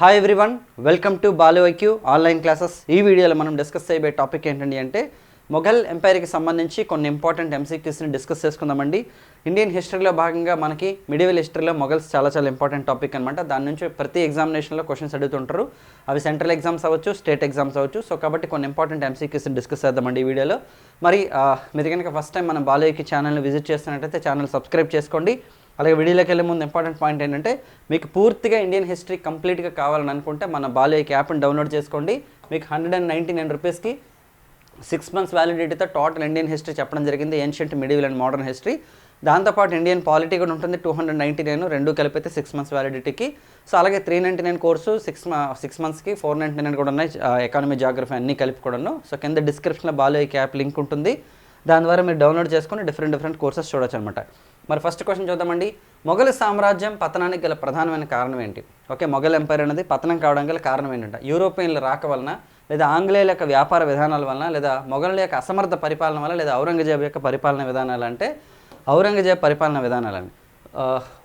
Hi everyone welcome to Balu online classes ఈ వీడియోలో మనం డిస్కస్ చేయబోయే టాపిక్ ఏంటండి అంటే మొఘల్ ఎంపైర్కి సంబంధించి కొన్ని ఇంపార్టెంట్ ఎంసీక్యూస్ని డిస్కస్ చేసుకుందామండి. ఇండియన్ హిస్టరీలో భాగంగా మనకి మిడివల్ హిస్టరీలో మొఘల్స్ చాలా చాలా ఇంపార్టెంట్ టాపిక్ అనమాట దాని నుంచి ప్రతి ఎగ్జామినేషన్లో క్వశ్చన్స్ అడుగుతుంటారు. అవి సెంట్రల్ ఎగ్జామ్స్ అవ్వచ్చు స్టేట్ ఎగ్జామ్స్ అవ్వచ్చు. సో కాబట్టి కొన్ని ఇంపార్టెంట్ ఎంసీక్యూస్ని డిస్కస్ చేద్దామండి ఈ వీడియోలో. మరి మీరు కనుక ఫస్ట్ టైం మన బాలయ్యకి ఛానల్ని విజిట్ చేస్తున్నట్టయితే ఛానల్ సబ్స్క్రైబ్ చేసుకోండి. అలాగే వీడియోలోకి వెళ్ళే ముందు ఇంపార్టెంట్ పాయింట్ ఏంటంటే మీకు పూర్తిగా ఇండియన్ హిస్టరీ కంప్లీట్గా కావాలని అనుకుంటే మన బాలు యాప్ని డౌన్లోడ్ చేసుకోండి. మీకు హండ్రెడ్ అండ్ నైంటీ నైన్ రూపీస్కి సిక్స్ మంత్స్ వ్యాలిడిటీతో టోటల్ ఇండియన్ హిస్టరీ చెప్పడం జరిగింది ancient medieval and modern history దాంతోపాటు ఇండియన్ పాలిటీ కూడా ఉంటుంది టూ హండ్రెడ్ నైంటీ నైన్ రెండు కలిపితే సిక్స్ మంత్స్ వ్యాలిడిటీకి సో అలాగే three ninety nine course six six మంత్స్కి ఫోర్ నైంటీ నైన్ కూడా ఉన్నాయి ఎకానమీ జాగ్రఫీ అన్నీ కలిపి కూడాను. సో కింద డిస్క్రిప్షన్లో ఈ యాప్ లింక్ ఉంటుంది. దాని ద్వారా మీరు డౌన్లోడ్ చేసుకుని డిఫరెంట్ డిఫరెంట్ కోర్సెస్ చూడొచ్చు అనమాట మరి ఫస్ట్ క్వశ్చన్ చూద్దామండి. మొఘల్ సామ్రాజ్యం పతనానికి గల ప్రధానమైన కారణం ఏంటి? ఓకే మొఘల్ ఎంపైర్ అనేది పతనం కావడం గల కారణం ఏంటంటే? యూరోపియన్ల రాక వలన లేదా ఆంగ్లేయుల యొక్క వ్యాపార విధానాల వలన లేదా మొఘలుల యొక్క అసమర్థ పరిపాలన వల్ల లేదా ఔరంగజేబు యొక్క పరిపాలన విధానాలు అంటే ఔరంగజేబ్ పరిపాలన విధానాలండి.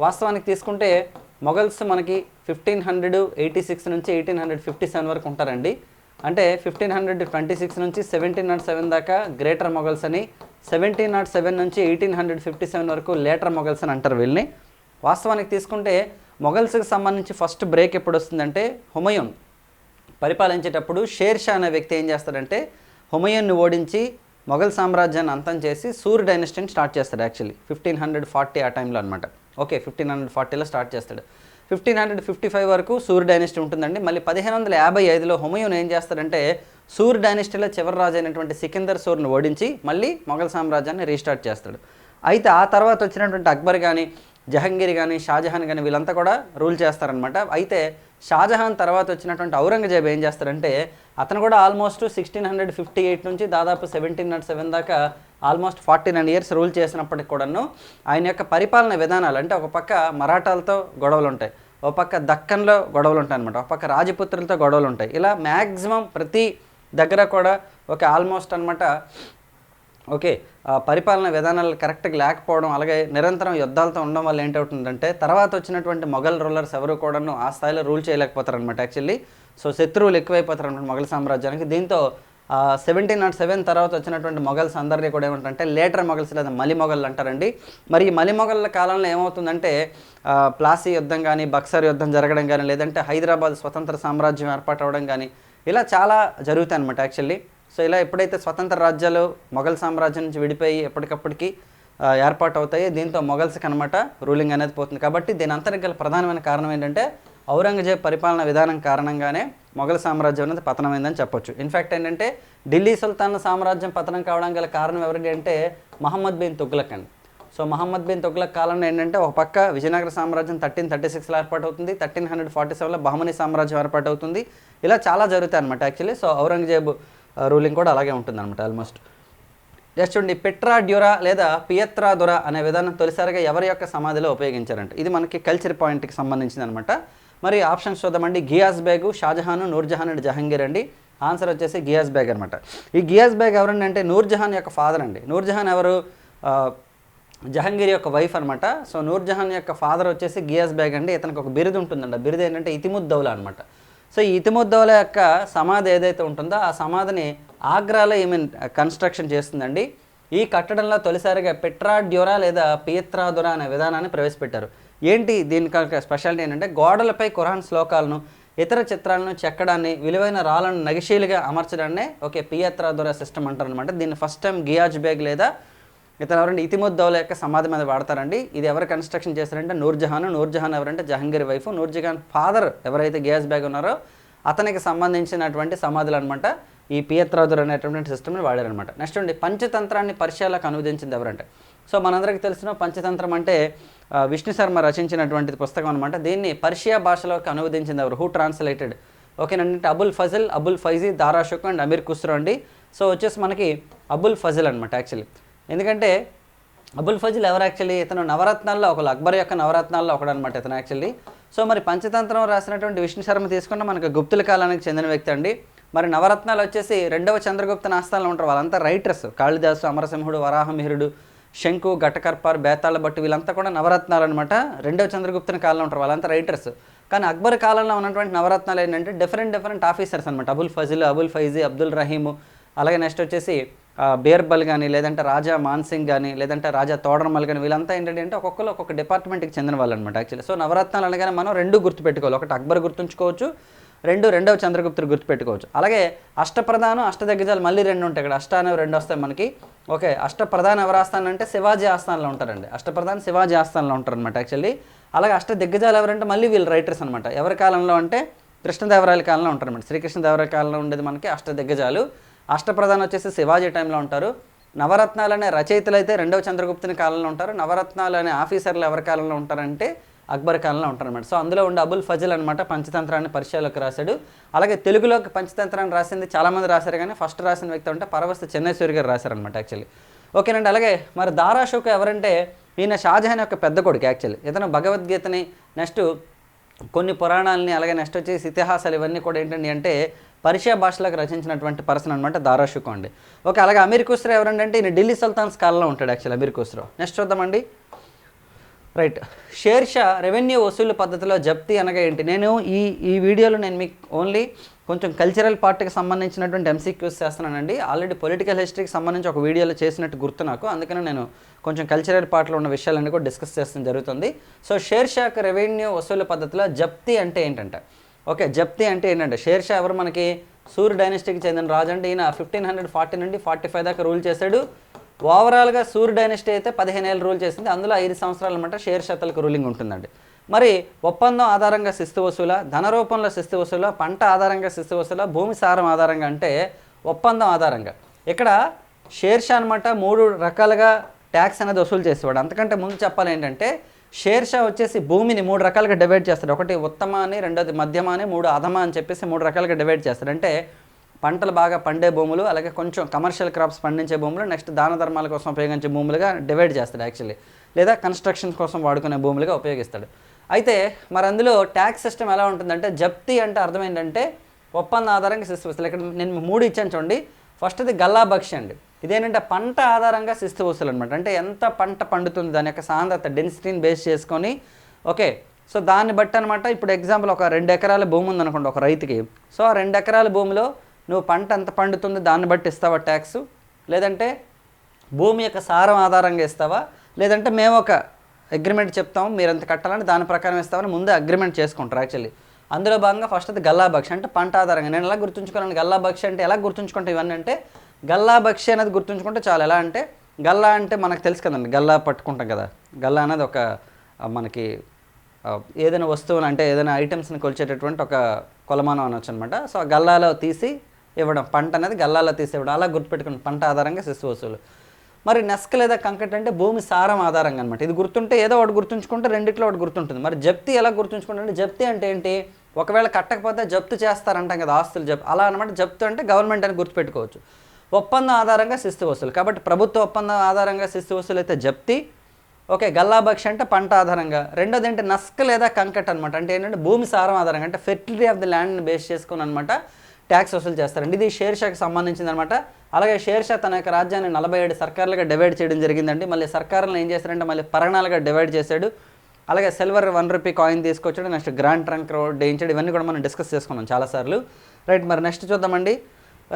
వాస్తవానికి తీసుకుంటే మొఘల్స్ మనకి ఫిఫ్టీన్ హండ్రెడ్ ఎయిటీ సిక్స్ నుంచి ఎయిటీన్ హండ్రెడ్ ఫిఫ్టీ సెవెన్ వరకు ఉంటారండి. అంటే ఫిఫ్టీన్ హండ్రెడ్ ట్వంటీ సిక్స్ నుంచి సెవెంటీన్ నాట్ సెవెన్ దాకా గ్రేటర్ మొగల్స్ అని సెవెంటీన్ నాట్ సెవెన్ నుంచి ఎయిటీన్ హండ్రెడ్ ఫిఫ్టీ సెవెన్ వరకు లేటర్ మొగల్స్ అని అంటారు వీళ్ళని. వాస్తవానికి తీసుకుంటే మొఘల్స్కి సంబంధించి ఫస్ట్ బ్రేక్ ఎప్పుడు వస్తుందంటే హుమయూన్. పరిపాలించేటప్పుడు షేర్ షా అనే వ్యక్తి ఏం చేస్తాడంటే హుమయూన్ని ఓడించి మొఘల్ సామ్రాజ్యాన్ని అంతం చేసి సూర్ డైనస్టీని స్టార్ట్ చేస్తాడు యాక్చువల్లీ. ఫిఫ్టీన్ హండ్రెడ్ ఫార్టీ ఆ టైంలో అనమాట ఓకే ఫిఫ్టీన్ హండ్రెడ్ ఫార్టీలో స్టార్ట్ చేస్తాడు. ఫిఫ్టీన్ హండ్రెడ్ ఫిఫ్టీ ఫైవ్ వరకు సూర్య డైనెస్టీ ఉంటుందండి. మళ్ళీ పదిహేను వందల యాభై ఐదులో హుమయూన్ ఏం చేస్తారంటే సూర్ డైనెస్టీలో చివరి రాజు అయినటువంటి సికిందర్ సూర్ని ఓడించి మళ్ళీ మొఘల్ సామ్రాజ్యాన్ని రీస్టార్ట్ చేస్తాడు. అయితే ఆ తర్వాత వచ్చినటువంటి అక్బర్ కానీ జహంగీర్ కానీ షాజహాన్ కానీ వీళ్ళంతా కూడా రూల్ చేస్తారనమాట అయితే షాజహాన్ తర్వాత వచ్చినటువంటి ఔరంగజేబ్ ఏం చేస్తారంటే అతను కూడా almost sixteen hundred fifty eight నుంచి దాదాపు సెవెంటీన్ నాట్ సెవెన్ దాకా almost forty nine years rule చేసినప్పటికి కూడాను ఆయన యొక్క పరిపాలన విధానాలు అంటే ఒక పక్క మరాఠాలతో గొడవలు ఉంటాయి ఒక పక్క దక్కన్లో గొడవలు ఉంటాయి అనమాట ఒక పక్క రాజపుత్రులతో గొడవలు ఉంటాయి. ఇలా మ్యాక్సిమం ప్రతి దగ్గర కూడా ఒక ఆల్మోస్ట్ అనమాట ఓకే ఆ పరిపాలన విధానాలు కరెక్ట్గా లేకపోవడం అలాగే నిరంతరం యుద్ధాలతో ఉండడం వల్ల ఏంటవుతుందంటే తర్వాత వచ్చినటువంటి మొఘల్ రూలర్స్ ఎవరు కూడాను ఆ స్థాయిలో రూల్ చేయలేకపోతారు అనమాట యాక్చువల్లీ. సో శత్రువులు ఎక్కువైపోతారు అనమాట మొఘల్ సామ్రాజ్యానికి. దీంతో సెవెంటీన్ నాట్ సెవెన్ తర్వాత వచ్చినటువంటి మొఘల్స్ అందరినీ కూడా ఏమంటారంటే లేటర్ మొఘల్స్ లేదా మలి మొఘల్ అంటారండి. మరి ఈ మలి మొఘళ్ళ కాలంలో ఏమవుతుందంటే ప్లాసీ యుద్ధం కానీ బక్సర్ యుద్ధం జరగడం కానీ లేదంటే హైదరాబాద్ స్వతంత్ర సామ్రాజ్యం ఏర్పాటు అవ్వడం కానీ ఇలా చాలా జరుగుతాయి అనమాట యాక్చువల్లీ సో ఇలా ఎప్పుడైతే స్వతంత్ర రాజ్యాలు మొఘల్ సామ్రాజ్యం నుంచి విడిపోయి ఎప్పటికప్పటికి ఏర్పాటు అవుతాయి దీంతో మొఘల్స్కి అనమాట రూలింగ్ అనేది పోతుంది. కాబట్టి దీని అంతరికి గల ప్రధానమైన కారణం ఏంటంటే ఔరంగజేబ్ పరిపాలన విధానం కారణంగానే మొఘల్ సామ్రాజ్యం అనేది పతనమైందని చెప్పొచ్చు. ఇన్ఫ్యాక్ట్ ఏంటంటే ఢిల్లీ సుల్తాన్ సామ్రాజ్యం పతనం కావడం గల కారణం ఎవరికి అంటే మహమ్మద్ బిన్ తుగ్లక్ అండి. సో మహమ్మద్ బిన్ తుగ్లక్ కాలంలో ఏంటంటే ఒక పక్క విజయనగర సామ్రాజ్యం థర్టీన్ థర్టీ సిక్స్లో ఏర్పాటు అవుతుంది థర్టీన్ హండ్రెడ్ ఫార్టీ సెవెన్లో బహమనీ సామ్రాజ్యం ఏర్పాటు అవుతుంది ఇలా చాలా జరుగుతాయి అనమాట యాక్చువల్లీ సో ఔరంగజేబ్ రూలింగ్ కూడా అలాగే ఉంటుంది అనమాట ఆల్మోస్ట్ జస్ట్ చూడండి పెట్రా డ్యూరా లేదా పియత్రా దురా అనే విధానం తొలిసారిగా ఎవరి యొక్క సమాధిలో ఉపయోగించారంట ఇది మనకి కల్చర్ పాయింట్కి సంబంధించింది అనమాట మరి ఆప్షన్స్ చూద్దామండి. గియాస్ బేగ్ షాజహాన్ నూర్జహాన్ అండ్ జహంగీర్ అండి. ఆన్సర్ వచ్చేసి గియాస్ బేగ్ అనమాట ఈ గియాస్ బేగ్ ఎవరండి అంటే నూర్జహాన్ యొక్క ఫాదర్ అండి. నూర్జహాన్ ఎవరు? జహంగీర్ యొక్క వైఫ్ అనమాట సో నూర్జహాన్ యొక్క ఫాదర్ వచ్చేసి గియాస్ బేగ్ అండి. ఇతనికి ఒక బిరుదు ఉంటుందండి. ఆ బిరుదు ఏంటంటే ఇతిముద్దౌలా అనమాట సో ఈ ఇతిముద్దౌలా యొక్క సమాధి ఏదైతే ఉంటుందో ఆ సమాధిని ఆగ్రాలో ఈమె కన్స్ట్రక్షన్ చేస్తుందండి. ఈ కట్టడంలో తొలిసారిగా పెట్రా డ్యూరా లేదా పియత్రా దొరా అనే విధానాన్ని ప్రవేశపెట్టారు. ఏంటి దీని యొక్క స్పెషాలిటీ ఏంటంటే గోడలపై ఖురాన్ శ్లోకాలను ఇతర చిత్రాలను చెక్కడాన్ని విలువైన రాళ్ళను నగిశీలుగా అమర్చడాన్ని ఓకే పియత్రా దొర సిస్టమ్ అంటారు అనమాట దీన్ని ఫస్ట్ టైం గియాజ్ బేగ్ లేదా ఇతను ఎవరంటే ఇతిముద్దౌల యొక్క సమాధి మీద వాడతారండి. ఇది ఎవరు కన్స్ట్రక్షన్ చేశారంటే నూర్జహాన్ నూర్జహాన్ ఎవరంటే జహంగీర్ వైఫ్ నూర్జహాన్ ఫాదర్ ఎవరైతే గ్యాస్ బ్యాగ్ ఉన్నారో అతనికి సంబంధించినటువంటి సమాధులు అనమాట ఈ పియత్రాదురు అనేటువంటి సిస్టమ్ని వాడారనమాట నెక్స్ట్ అండి పంచతంత్రాన్ని పరిచయాలకు అనువదించింది ఎవరంటే. సో మనందరికీ తెలిసిన పంచతంత్రం అంటే విష్ణు శర్మ రచించినటువంటి పుస్తకం అనమాట దీన్ని పర్షియా భాషలోకి అనువదించింది ఎవరు? హూ ట్రాన్స్లేటెడ్ ఓకేనండి అబుల్ ఫజిల్ అబుల్ ఫైజీ దారాషుక్ అండ్ అమీర్ కుస్రో అండి. సో వచ్చేసి మనకి అబుల్ ఫజిల్ అనమాట యాక్చువల్లీ ఎందుకంటే అబుల్ ఫజిల్ ఎవరు యాక్చువల్లీ ఇతను నవరత్నాల్లో ఒకళ్ళు అక్బర్ యొక్క నవరత్నాల్లో ఒకడనమాట ఇతను యాక్చువల్లీ సో మరి పంచతంత్రం రాసినటువంటి విష్ణు శర్మ తీసుకున్న మనకు గుప్తుల కాలానికి చెందిన వ్యక్తి అండి. మరి నవరత్నాలు వచ్చేసి రెండవ చంద్రగుప్త నాస్థానంలో ఉంటారు. వాళ్ళంతా రైటర్స్ కాళిదాసు అమరసింహుడు వరాహమిహిరుడు శంకు ఘటకర్పార్ బేతాళ భట్టు వీళ్ళంతా కూడా నవరత్నాలు అనమాట రెండవ చంద్రగుప్తుని కాలంలో ఉంటారు. వాళ్ళంతా రైటర్స్ కానీ అక్బర్ కాలంలో ఉన్నటువంటి నవరత్నాలు ఏంటంటే డిఫరెంట్ డిఫరెంట్ ఆఫీసర్స్ అనమాట అబుల్ ఫజిల్ అబుల్ ఫైజీ అబ్దుల్ రహీము. అలాగే నెక్స్ట్ వచ్చేసి బీర్బల్ కానీ లేదంటే రాజా మాన్సింగ్ కానీ లేదంటే రాజా తోడరమల్ కానీ వీళ్ళంతా ఏంటంటే అంటే ఒక్కొక్కరు ఒక్కొక్క డిపార్ట్మెంట్కి చెందిన వాళ్ళు అనమాట యాక్చువల్లీ. సో నవరత్నాలు అనగానే మనం రెండు గుర్తుపెట్టుకోవాలి. ఒకటి అక్బర్ గుర్తుంచుకోవచ్చు రెండు రెండవ చంద్రగుప్తుడు గుర్తుపెట్టుకోవచ్చు. అలాగే అష్టప్రధానం అష్టదిగ్గజాలు మళ్ళీ రెండు ఉంటాయి ఇక్కడ అష్ట అనేవి రెండు వస్తాయి మనకి. ఓకే అష్టప్రధాన ఎవరు ఆస్థానం అంటే శివాజీ ఆస్థానంలో ఉంటారండి. అష్టప్రధాన శివాజీ ఆస్థానంలో ఉంటారు అనమాట యాక్చువల్లీ. అలాగే అష్ట దిగ్గజాలు ఎవరంటే మళ్ళీ వీళ్ళు రైటర్స్ అనమాట ఎవరి కాలంలో అంటే కృష్ణదేవరాయల కాలంలో ఉంటారు అనమాట శ్రీకృష్ణదేవరాయల కాలంలో ఉండేది మనకి అష్ట దిగ్గజాలు అష్టప్రధాన వచ్చేసి శివాజీ టైంలో ఉంటారు. నవరత్నాలు అనే రచయితలు అయితే రెండవ చంద్రగుప్తుని కాలంలో ఉంటారు. నవరత్నాలు అనే ఆఫీసర్లు ఎవరి కాలంలో ఉంటారంటే అక్బర్ కాలంలో ఉంటారనమాట సో అందులో ఉండే అబుల్ ఫజల్ అనమాట పంచతంత్రాన్ని పరిచయాలకు రాశాడు. అలాగే తెలుగులోకి పంచతంత్రాన్ని రాసింది చాలామంది రాశారు కానీ ఫస్ట్ రాసిన వ్యక్తి అంటే పరవస్తు చెన్నైశ్వరి గారు రాశారనమాట యాక్చువల్లీ ఓకేనండి అలాగే మరి దారాషోక ఎవరంటే ఈయన షాజహాన్ యొక్క పెద్ద కొడుకు యాక్చువల్లీ ఇతను భగవద్గీతని నెక్స్ట్ కొన్ని పురాణాలని అలాగే నెక్స్ట్ వచ్చేసి ఇతిహాసాలు ఇవన్నీ కూడా ఏంటండి అంటే పర్షియా భాషలకు రచించినటువంటి పర్సన్ అనమాట దారాషుకో అండి. ఓకే అలాగే అమీర్ ఖుస్రో ఎవరంటే ఈయన ఢిల్లీ సుల్తాన్స్ కాలంలో ఉంటాడు యాక్చువల్ అమీర్ కుస్రో నెక్స్ట్ చూద్దామండి. రైట్ షేర్ షా రెవెన్యూ వసూలు పద్ధతిలో జప్తీ అనగా ఏంటి? నేను ఈ ఈ వీడియోలో నేను మీకు ఓన్లీ కొంచెం కల్చరల్ పార్ట్కి సంబంధించినటువంటి ఎంసీక్యూస్ చేస్తున్నానండి. ఆల్రెడీ పొలిటికల్ హిస్టరీకి సంబంధించి ఒక వీడియోలో చేసినట్టు గుర్తు నాకు. అందుకని నేను కొంచెం కల్చరల్ పార్ట్లో ఉన్న విషయాలన్నీ కూడా డిస్కస్ చేస్తాం జరుగుతుంది. సో షేర్ షాక్ రెవెన్యూ వసూలు పద్ధతిలో జప్తి అంటే ఏంటంటే ఓకే జప్తి అంటే ఏంటంటే షేర్షా ఎవరు మనకి? సూర్ డైనస్టీకి చెందిన రాజు అంటే ఈయన ఫిఫ్టీన్ హండ్రెడ్ ఫార్టీ నుండి ఫార్టీ ఫైవ్ దాకా రూల్ చేశాడు. ఓవరాల్గా సూర్ డైనస్టీ అయితే పదిహేను ఏళ్ళు రూల్ చేసింది. అందులో ఐదు సంవత్సరాలు అనమాట షేర్ శాతలకు రూలింగ్ ఉంటుందండి. మరి ఒప్పందం ఆధారంగా శిస్తు వసూల ధన రూపంలో శిస్తు వసూల పంట ఆధారంగా శిస్తు వసూల భూమి సారం ఆధారంగా అంటే ఒప్పందం ఆధారంగా. ఇక్కడ షేర్షా అనమాట మూడు రకాలుగా ట్యాక్స్ అనేది వసూలు చేసేవాడు. అంతకంటే ముందు చెప్పాలి ఏంటంటే షేర్ షా వచ్చేసి భూమిని మూడు రకాలుగా డివైడ్ చేస్తాడు ఒకటి ఉత్తమ అని రెండోది మధ్యమ అని మూడు అధమ అని చెప్పేసి మూడు రకాలుగా డివైడ్ చేస్తాడు అంటే పంటలు బాగా పండే భూములు అలాగే కొంచెం కమర్షియల్ క్రాప్స్ పండించే భూములు నెక్స్ట్ దాన ధర్మాల కోసం ఉపయోగించే భూములుగా డివైడ్ చేస్తాడు యాక్చువల్లీ లేదా కన్స్ట్రక్షన్ కోసం వాడుకునే భూములుగా ఉపయోగిస్తాడు. అయితే మరి అందులో ట్యాక్స్ సిస్టమ్ ఎలా ఉంటుందంటే జప్తి అంటే అర్థం ఏంటంటే ఒప్పంద ఆధారంగా సిస్టమ్ ఇక్కడ నేను మూడు ఇచ్చాను చూడండి. ఫస్ట్ది గల్లా బక్షి అండి. ఇదేంటంటే పంట ఆధారంగా శిస్తు వస్తువులు అనమాట అంటే ఎంత పంట పండుతుంది దాని యొక్క సాంద్రత డెన్సిటీని బేస్ చేసుకొని ఓకే. సో దాన్ని బట్టి అనమాట ఇప్పుడు ఎగ్జాంపుల్ ఒక రెండు ఎకరాల భూమి ఉందనుకోండి ఒక రైతుకి. సో ఆ రెండు ఎకరాల భూమిలో నువ్వు పంట ఎంత పండుతుంది దాన్ని బట్టి ఇస్తావా ట్యాక్స్ లేదంటే భూమి యొక్క సారం ఆధారంగా ఇస్తావా? లేదంటే మేము ఒక అగ్రిమెంట్ చెప్తాము మీరు ఎంత కట్టాలని దాని ప్రకారం ఇస్తామని ముందే అగ్రిమెంట్ చేసుకుంటారు యాక్చువల్లీ అందులో భాగంగా ఫస్ట్ అది గల్లా బక్షి అంటే పంట ఆధారంగా. నేను ఎలా గుర్తుంచుకోవాలని గల్లా బక్షి అంటే ఎలా గుర్తుంచుకుంటే ఇవన్నీ అంటే గల్లా బక్షి అనేది గుర్తుంచుకుంటే చాలా. ఎలా అంటే గల్లా అంటే మనకు తెలుసు కదండి గల్లా పట్టుకుంటాం కదా. గల్లా అనేది ఒక మనకి ఏదైనా వస్తువుని అంటే ఏదైనా ఐటమ్స్ని కొలిచేటటువంటి ఒక కొలమానం అనొచ్చు అనమాట సో ఆ గల్లాలో తీసి ఇవ్వడం పంట అనేది గల్లాలో తీసి ఇవ్వడం. అలా గుర్తుపెట్టుకుని పంట ఆధారంగా శిశు వసూలు మరి నెస్క్ లేదా కంకట్ అంటే భూమి సారం ఆధారంగా అనమాట ఇది గుర్తుంటే ఏదో ఒకటి గుర్తుంచుకుంటే రెండిట్లో ఒకటి గుర్తుంటుంది. మరి జప్తి ఎలా గుర్తుంచుకుంటే జప్తి అంటే ఏంటి? ఒకవేళ కట్టకపోతే జప్తు చేస్తారంటాం కదా ఆస్తులు జప్ అలా అనమాట జప్తు అంటే గవర్నమెంట్ అని గుర్తుపెట్టుకోవచ్చు. ఒప్పందం ఆధారంగా శిస్తు వసూలు. కాబట్టి ప్రభుత్వ ఒప్పందం ఆధారంగా శిస్తు వసూలు అయితే జప్తి ఓకే గల్లాబక్షి అంటే పంట ఆధారంగా. రెండోది ఏంటి? నస్క్ లేదా కంకట్ అనమాట అంటే ఏంటంటే భూమి సారం ఆధారంగా. అంటే ఫెర్టిలిటీ ఆఫ్ ది ల్యాండ్ని బేస్ చేసుకుని అనమాట ట్యాక్స్ వసూలు చేస్తారండి. ఇది షేర్ షాకి సంబంధించింది అనమాట అలాగే షేర్ షా తన యొక్క రాజ్యాన్ని నలభై ఏడు సర్కార్లుగా డివైడ్ చేయడం జరిగిందండి. మళ్ళీ సర్కారులను ఏం చేశారంటే మళ్ళీ పరణాలుగా డివైడ్ చేశాడు. అలాగే సిల్వర్ వన్ రూపీ కాయిన్ తీసుకొచ్చాడు. నెక్స్ట్ గ్రాండ్ ట్రంక్ రోడ్ వేయించాడు. ఇవన్నీ కూడా మనం డిస్కస్ చేసుకున్నాం చాలాసార్లు. రైట్ మరి నెక్స్ట్ చూద్దామండి.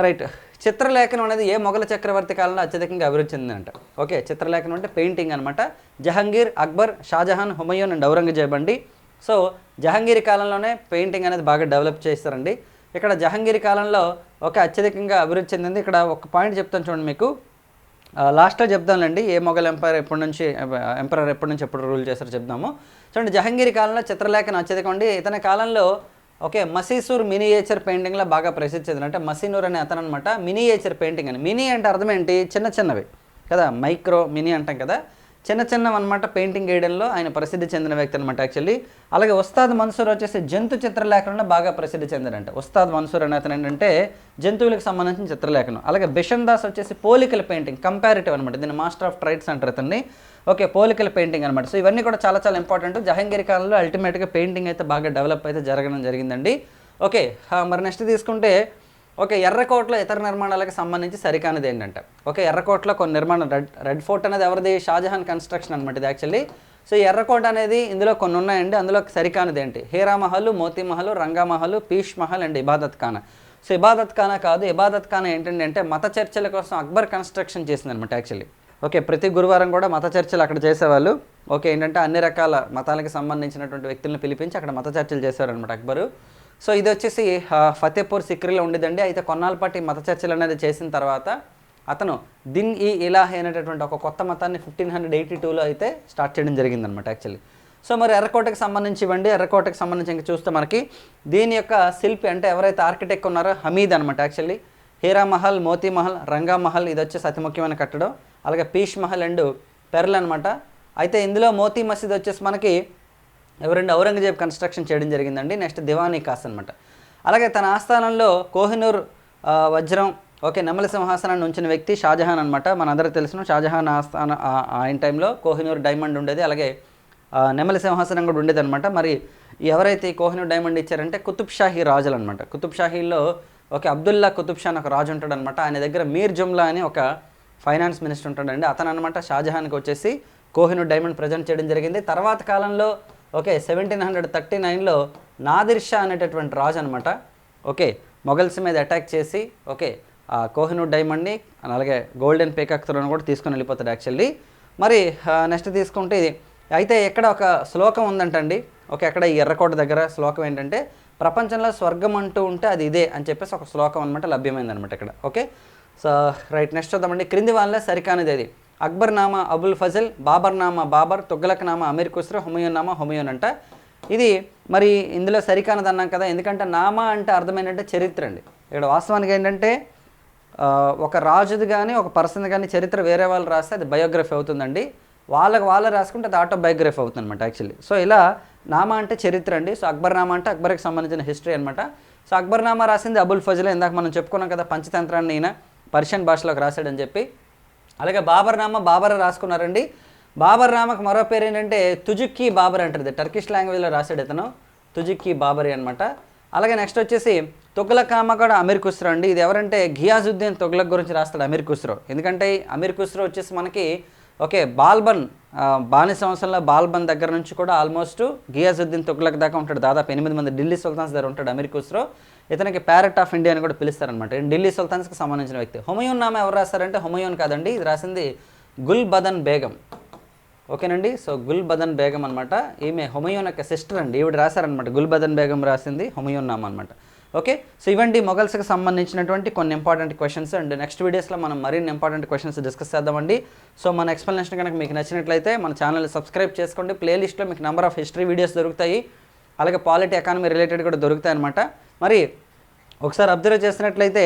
రైట్ చిత్రలేఖనం అనేది ఏ మొఘల చక్రవర్తి కాలంలో అత్యధికంగా అభివృద్ధి చెందిందంట ఓకే చిత్రలేఖనం అంటే పెయింటింగ్ అనమాట జహంగీర్ అక్బర్ షాజహాన్ హుమయూన్ అండ్ ఔరంగజేబ్ అండి. సో జహంగీర్ కాలంలోనే పెయింటింగ్ అనేది బాగా డెవలప్ చేస్తారండి ఇక్కడ జహంగీర్ కాలంలో ఒక అత్యధికంగా అభివృద్ధి చెందింది ఇక్కడ ఒక పాయింట్ చెప్తాను చూడండి మీకు. లాస్ట్లో చెప్దాంలేండి. ఏ మొఘల్ ఎంపైర్ ఎప్పటి నుంచి ఎంపరర్ ఎప్పటి నుంచి ఎప్పుడు రూల్ చేస్తారో చెప్దాము. చూడండి జహంగీర్ కాలంలో చిత్రలేఖనం అత్యధికం అండి. ఇతని కాలంలో ఓకే మసీసూర్ మినియేచర్ పెయింటింగ్లో బాగా ప్రసిద్ధి చెందిన అంటే మసీనూర్ అనే అతను అనమాట మినియేచర్ పెయింటింగ్ అని. మినీ అంటే అర్థం ఏంటి? చిన్న చిన్నవి. కదా మైక్రో మినీ అంటాం కదా. చిన్న చిన్నవన్నమాట పెయింటింగ్ వేయడంలో ఆయన ప్రసిద్ధి చెందిన వ్యక్తి అనమాట యాక్చువల్లీ. అలాగే ఉస్తాద్ మన్సూర్ వచ్చేసి జంతు చిత్రలేఖనంలో బాగా ప్రసిద్ధి చెందాడంట. ఉస్తాద్ మన్సూర్ అనే అతను ఏంటంటే జంతువులకు సంబంధించిన చిత్రలేఖనం. అలాగే బిషన్ దాస్ వచ్చేసి పోలికల పెయింటింగ్ కంపారిటివ్ అనమాట దీన్ని మాస్టర్ ఆఫ్ ట్రైట్స్ అంటారు అతన్ని. ఓకే పోలికల పెయింటింగ్ అనమాట సో ఇవన్నీ కూడా చాలా చాలా ఇంపార్టెంట్ జహంగీర్ కాలంలో అల్టిమేట్గా పెయింటింగ్ అయితే బాగా డెవలప్ అయితే జరగడం జరిగిందండి. ఓకే మరి నెక్స్ట్ తీసుకుంటే ఓకే ఎర్రకోటలో ఇతర నిర్మాణాలకు సంబంధించి సరికానిది ఏంటంటే ఓకే ఎర్రకోటలో కొన్ని నిర్మాణం రెడ్ రెడ్ ఫోర్ట్ అనేది ఎవరిది? షాజహాన్ కన్స్ట్రక్షన్ అనమాట ఇది యాక్చువల్లీ సో ఎర్రకోట అనేది ఇందులో కొన్ని ఉన్నాయండి అందులో సరికానిది ఏంటి? హీరా మహల్ మోతీ మహల్ రంగా మహల్ పీష్ మహల్ అండ్ ఇబాదత్ ఖానా. సో ఇబాదత్ ఖానా కాదు ఇబాదత్ ఖానా ఏంటంటే అంటే మత చర్చల కోసం అక్బర్ కన్స్ట్రక్షన్ చేసింది అనమాట యాక్చువల్లీ ఓకే ప్రతి గురువారం కూడా మత చర్చలు అక్కడ చేసేవాళ్ళు. ఓకే ఏంటంటే అన్ని రకాల మతాలకు సంబంధించినటువంటి వ్యక్తులను పిలిపించి అక్కడ మత చర్చలు చేశారనమాట అక్బరు. సో ఇది వచ్చేసి ఫతేపూర్ సిక్రీలో ఉండేదండి. అయితే కొన్నాళ్ళపాటి మత చర్చలు అనేది చేసిన తర్వాత అతను దిన్ ఈ ఇలాహ్ అనేటటువంటి ఒక కొత్త మతాన్ని ఫిఫ్టీన్ హండ్రెడ్ ఎయిటీ టూలో అయితే స్టార్ట్ చేయడం జరిగిందనమాట యాక్చువల్లీ. సో మరి ఎర్రకోటకి సంబంధించి ఇవ్వండి. ఎర్రకోటకి సంబంధించి ఇంకా చూస్తే మనకి దీని యొక్క శిల్పి అంటే ఎవరైతే ఆర్కిటెక్ట్ ఉన్నారో హమీద్ అనమాట యాక్చువల్లీ. హీరా మహల్ మోతీ మహల్ రంగా మహల్ ఇది వచ్చేసి అతి ముఖ్యమైన కట్టడం. అలాగే పీష్ మహల్ అండ్ పెర్ల్ అనమాట అయితే ఇందులో మోతీ మసీద్ వచ్చేసి మనకి ఎవరండి? ఔరంగజేబ్ కన్స్ట్రక్షన్ చేయడం జరిగిందండి. నెక్స్ట్ దివానీ కాస్ అనమాట అలాగే తన ఆస్థానంలో కోహినూర్ వజ్రం ఓకే నెమలి సింహాసనాన్ని ఉంచిన వ్యక్తి షాజహాన్ అనమాట మనందరూ తెలుసును షాజహాన్ ఆస్థాన ఆ- ఆయన టైంలో కోహినూర్ డైమండ్ ఉండేది. అలాగే నెమలి సింహాసనం కూడా ఉండేది అనమాట మరి ఎవరైతే ఈ కోహినూర్ డైమండ్ ఇచ్చారంటే కుతుబ్ షాహీ రాజులు అనమాట కుతుబ్ షాహీలో ఓకే అబ్దుల్లా కుతుబ్ షా ఒక రాజు ఉంటాడు అనమాట ఆయన దగ్గర మీర్ జుమ్లా అని ఒక ఫైనాన్స్ మినిస్టర్ ఉంటాడండి. అతను అనమాట షాజహాన్కి వచ్చేసి కోహినూర్ డైమండ్ ప్రజెంట్ చేయడం జరిగింది. తర్వాత కాలంలో ఓకే సెవెంటీన్ హండ్రెడ్ థర్టీ నైన్లో నాదిర్ షా అనేటటువంటి రాజు అనమాట ఓకే మొఘల్స్ మీద అటాక్ చేసి ఓకే ఆ కోహినూర్ డైమండ్ని అలాగే గోల్డెన్ పేకాక్ కూడా తీసుకొని వెళ్ళిపోతాడు యాక్చువల్లీ మరి నెక్స్ట్ తీసుకుంటే ఇది. అయితే ఇక్కడ ఒక శ్లోకం ఉందంటండి. ఓకే అక్కడ ఈ ఎర్రకోట దగ్గర శ్లోకం ఏంటంటే ప్రపంచంలో స్వర్గం అంటూ ఉంటే అది ఇదే అని చెప్పేసి ఒక శ్లోకం అనమాట లభ్యమైంది అనమాట ఇక్కడ. ఓకే సో రైట్ నెక్స్ట్ చూద్దామండి. క్రింది వాళ్ళ సరికానిది అది అక్బర్ నామా అబుల్ ఫజల్ బాబర్ నామా బాబర్ తుగ్గలక్ నామా అమీర్ ఖుస్రో హుమయూన్ నామా హుమయూన్ అంట. ఇది మరి ఇందులో సరికానది అన్నాం కదా ఎందుకంటే నామా అంటే అర్థం ఏంటంటే చరిత్ర అండి. ఇక్కడ వాస్తవానికి ఏంటంటే ఒక రాజుది కానీ ఒక పర్సన్ కానీ చరిత్ర వేరే వాళ్ళు రాస్తే అది బయోగ్రఫీ అవుతుందండి. వాళ్ళకి వాళ్ళు రాసుకుంటే అది ఆటోబయోగ్రఫీ అవుతుంది అనమాట యాక్చువల్లీ. సో ఇలా నామా అంటే చరిత్ర అండి. సో అక్బర్ నామా అంటే అక్బర్కి సంబంధించిన హిస్టరీ అనమాట సో అక్బర్ నామా రాసింది అబుల్ ఫజల్ ఇందాక మనం చెప్పుకున్నాం కదా పంచతంత్రాన్ని ఈయన పర్షియన్ భాషలోకి రాశాడని చెప్పి. అలాగే బాబర్ నామా బాబర్ రాసుకున్నారండి. బాబర్ నామకు మరో పేరు ఏంటంటే తుజుక్కీ బాబర్ అంటారు టర్కిష్ లాంగ్వేజ్లో రాశాడు ఇతను. తుజుక్కీ బాబరి అనమాట అలాగే నెక్స్ట్ వచ్చేసి తుగ్లక్ నామా కూడా అమీర్ ఖుస్రో అండి. ఇది ఎవరంటే ఘియాజుద్దీన్ తుగ్లక్ గురించి రాస్తాడు అమీర్ ఖుస్రో. ఎందుకంటే అమీర్ ఖుస్రో వచ్చేసి మనకి ఓకే బాల్బన్ బాని బానిస సంవత్సరంలో బాల్బన్ దగ్గర నుంచి కూడా ఆల్మోస్ట్ గియాజుద్దీన్ తుగ్లక్ దాకా ఉంటాడు. దాదాపు ఎనిమిది మంది ఢిల్లీ సుల్తాన్స్ దగ్గర ఉంటాడు అమీర్ ఖుస్రో ఇతనికి ప్యారెట్ ఆఫ్ ఇండియా అని కూడా పిలుస్తారనమాట ఢిల్లీ సుల్తాన్స్కి సంబంధించిన వ్యక్తి. హుమయూన్ నామ ఎవరు రాస్తారంటే హుమయూన్ కాదండి. ఇది రాసింది గుల్ బదన్ బేగం. ఓకేనండి? సో గుల్ బదన్ బేగం అనమాట ఈమె హుమయూన్ యొక్క సిస్టర్ అండి. ఈవిడ రాశారనమాట గుల్ బదన్ బేగం రాసింది హుమయూన్ నామ అనమాట ఓకే? సో ఇవండి మొగల్స్కి సంబంధించినటువంటి కొన్ని ఇంపార్టెంట్ క్వశ్చన్స్ అండ్ నెక్స్ట్ వీడియోస్లో మనం మరిన్ని ఇంపార్టెంట్ క్వశ్చన్స్ డిస్కస్ చేద్దామండి. సో మన ఎక్స్ప్లెనేషన్ కనుక మీకు నచ్చినట్లయితే మన ఛానల్ సబ్స్క్రైబ్ చేసుకోండి. ప్లేలిస్ట్లో మీకు నెంబర్ ఆఫ్ హిస్టరీ వీడియోస్ దొరుకుతాయి. అలాగే పాలిటీ ఎకానమీ రిలేటెడ్ కూడా దొరుకుతాయి అనమాట మరి ఒకసారి అబ్జర్వ్ చేసినట్లయితే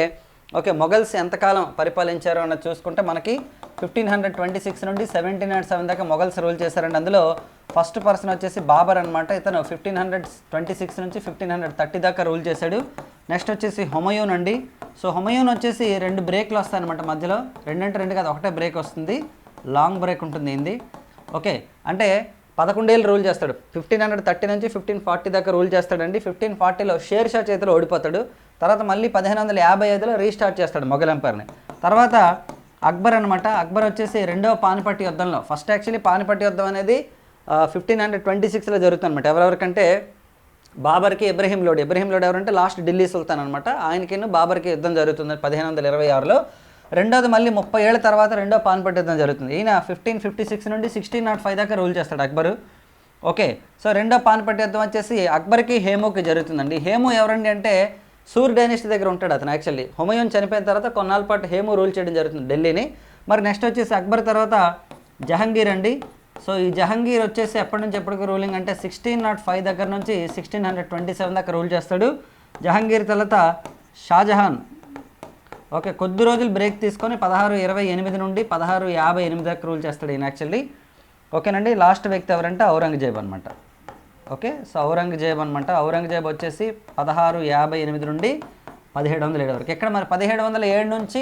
ఓకే మొఘల్స్ ఎంతకాలం పరిపాలించారో అన్నది చూసుకుంటే మనకి ఫిఫ్టీన్ హండ్రెడ్ ట్వంటీ సిక్స్ నుండి సెవెంటీన్ హండ్రెడ్ సెవెన్ దాకా మొఘల్స్ రూల్ చేశారండి. అందులో ఫస్ట్ పర్సన్ వచ్చేసి బాబర్ అనమాట ఇతను ఫిఫ్టీన్ హండ్రెడ్ ట్వంటీ సిక్స్ నుంచి ఫిఫ్టీన్ హండ్రెడ్ థర్టీ దాకా రూల్ చేశాడు. నెక్స్ట్ వచ్చేసి హొమయూన్ అండి. సో హొమయూన్ వచ్చేసి రెండు బ్రేక్లు వస్తాయన్నమాట మధ్యలో. రెండంటే రెండు కాదు ఒకటే బ్రేక్ వస్తుంది. లాంగ్ బ్రేక్ ఉంటుంది ఏంది? ఓకే. అంటే పదకొండేళ్ళు రూల్ చేస్తాడు. ఫిఫ్టీన్ హండ్రెడ్ థర్టీ నుంచి ఫిఫ్టీన్ ఫార్టీ దాకా రూల్ చేస్తాడండి. ఫిఫ్టీన్ ఫార్టీలో షేర్ షా చేతిలో ఓడిపోతాడు. తర్వాత మళ్ళీ పదిహేను వందల యాభై ఐదులో రీస్టార్ట్ చేస్తాడు మొఘల్ ఎంపైర్ని. తర్వాత అక్బర్ అనమాట అక్బర్ వచ్చేసి రెండవ పానిపట్టి యుద్ధంలో. ఫస్ట్ యాక్చువల్లీ పానిపట్టి యుద్ధం అనేది ఫిఫ్టీన్ హండ్రెడ్ ట్వంటీ సిక్స్లో జరుగుతుంది అనమాట ఎవరెవరికంటే బాబర్కి ఇబ్రహీం లోడ్. ఇబ్రహీం లోడ్ ఎవరంటే లాస్ట్ ఢిల్లీ సుల్తాన్ అనమాట ఆయనకిను బాబర్కి యుద్ధం జరుగుతుంది పదిహేను వందల ఇరవై ఆరులో. రెండోది మళ్ళీ ముప్పై ఏళ్ళ తర్వాత రెండో పాన్పట్ యుద్ధం జరుగుతుంది. ఈయన ఫిఫ్టీన్ ఫిఫ్టీ సిక్స్ నుండి సిక్స్టీన్ నాట్ ఫైవ్ దాకా రూల్ చేస్తాడు అక్బరు. ఓకే సో రెండో పాన్పట్ యుద్ధం వచ్చేసి అక్బర్కి హేముకి జరుగుతుందండి. హేము ఎవరండి అంటే సూర్ డైనెస్టీ దగ్గర ఉంటాడు అతను యాక్చువల్లీ. హుమయూన్ చనిపోయిన తర్వాత కొన్నాళ్ళ పాటు హేము రూల్ చేయడం జరుగుతుంది ఢిల్లీని. మరి నెక్స్ట్ వచ్చేసి అక్బర్ తర్వాత జహంగీర్ అండి. సో ఈ జహంగీర్ వచ్చేసి ఎప్పటి నుంచి ఎప్పటికి రూలింగ్ అంటే సిక్స్టీన్ నాట్ ఫైవ్ దగ్గర నుంచి సిక్స్టీన్ హండ్రెడ్ ట్వంటీ సెవెన్ దాకా రూల్ చేస్తాడు. జహంగీర్ తర్వాత షాజహాన్. ఓకే కొద్ది రోజులు బ్రేక్ తీసుకొని పదహారు ఇరవై ఎనిమిది నుండి పదహారు యాభై ఎనిమిది దాకా రూల్ చేస్తాడు ఈయన యాక్చువల్లీ ఓకేనండి లాస్ట్ వ్యక్తి ఎవరంటే ఔరంగజేబ్ అనమాట ఓకే సో ఔరంగజేబ్ అనమాట ఔరంగజేబ్ వచ్చేసి పదహారు యాభై ఎనిమిది నుండి పదిహేడు వందల ఏడు వరకు. ఇక్కడ మరి? పదిహేడు వందల ఏడు నుంచి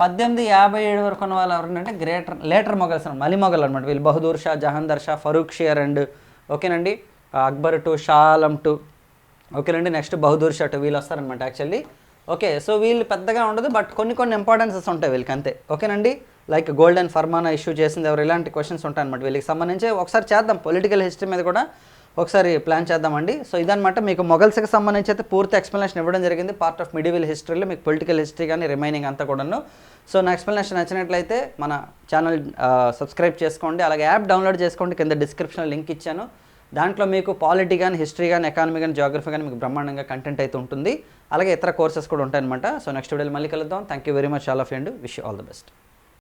పద్దెనిమిది యాభై ఏడు వరకు ఉన్న వాళ్ళు ఎవరంటే గ్రేటర్ లేటర్ మొఘల్స్ అనమాట మలి మొఘల్ అనమాట వీళ్ళు బహదూర్ షా జహందర్ షా ఫరూక్ షియర్ అండ్ ఓకేనండి? Akbar to Shah Alam to. ఓకేనండి? నెక్స్ట్ బహదూర్ షా టు వీళ్ళు వస్తారనమాట యాక్చువల్లీ. ఓకే సో వీళ్ళు పెద్దగా ఉండదు బట్ కొన్ని కొన్ని ఇంపార్టెన్సెస్ ఉంటాయి వీళ్ళకి అంతే. ఓకేనండి? లైక్ గోల్డెన్ ఫర్మానా ఇష్యూ చేసింది ఎవరు ఇలాంటి క్వశ్చన్స్ ఉంటాయన్నమాట వీళ్ళకి. సంబంధించి ఒకసారి చేద్దాం పొలిటికల్ హిస్టరీ మీద కూడా ఒకసారి ప్లాన్ చేద్దామండి. సో ఇదనమాట మీకు మొగల్స్కి సంబంధించి అయితే పూర్తి ఎక్స్ప్లెనేషన్ ఇవ్వడం జరిగింది. పార్ట్ ఆఫ్ మిడివల్ హిస్టరీలో మీకు పొలిటికల్ హిస్టరీ కానీ రిమైనింగ్ అంతా కూడాను. సో నా ఎక్స్ప్లెనేషన్ నచ్చినట్లయితే మన ఛానల్ సబ్స్క్రైబ్ చేసుకోండి. అలాగే యాప్ డౌన్లోడ్ చేసుకోండి. కింద డిస్క్రిప్షన్లో లింక్ ఇచ్చాను. దాంట్లో మీకు పాలిటీ కానీ హిస్టరీ కానీ ఎకానమీ కానీ జాగ్రఫీ కానీ మీకు బ్రహ్మాండంగా కంటెంట్ అయితే ఉంటుంది. అలాగే ఇతర కోర్సెస్ కూడా ఉంటాయన్నమాట. సో నెక్స్ట్ వీడియోలో మళ్ళీ కలుద్దాం. Thank you very much all of and wish all the best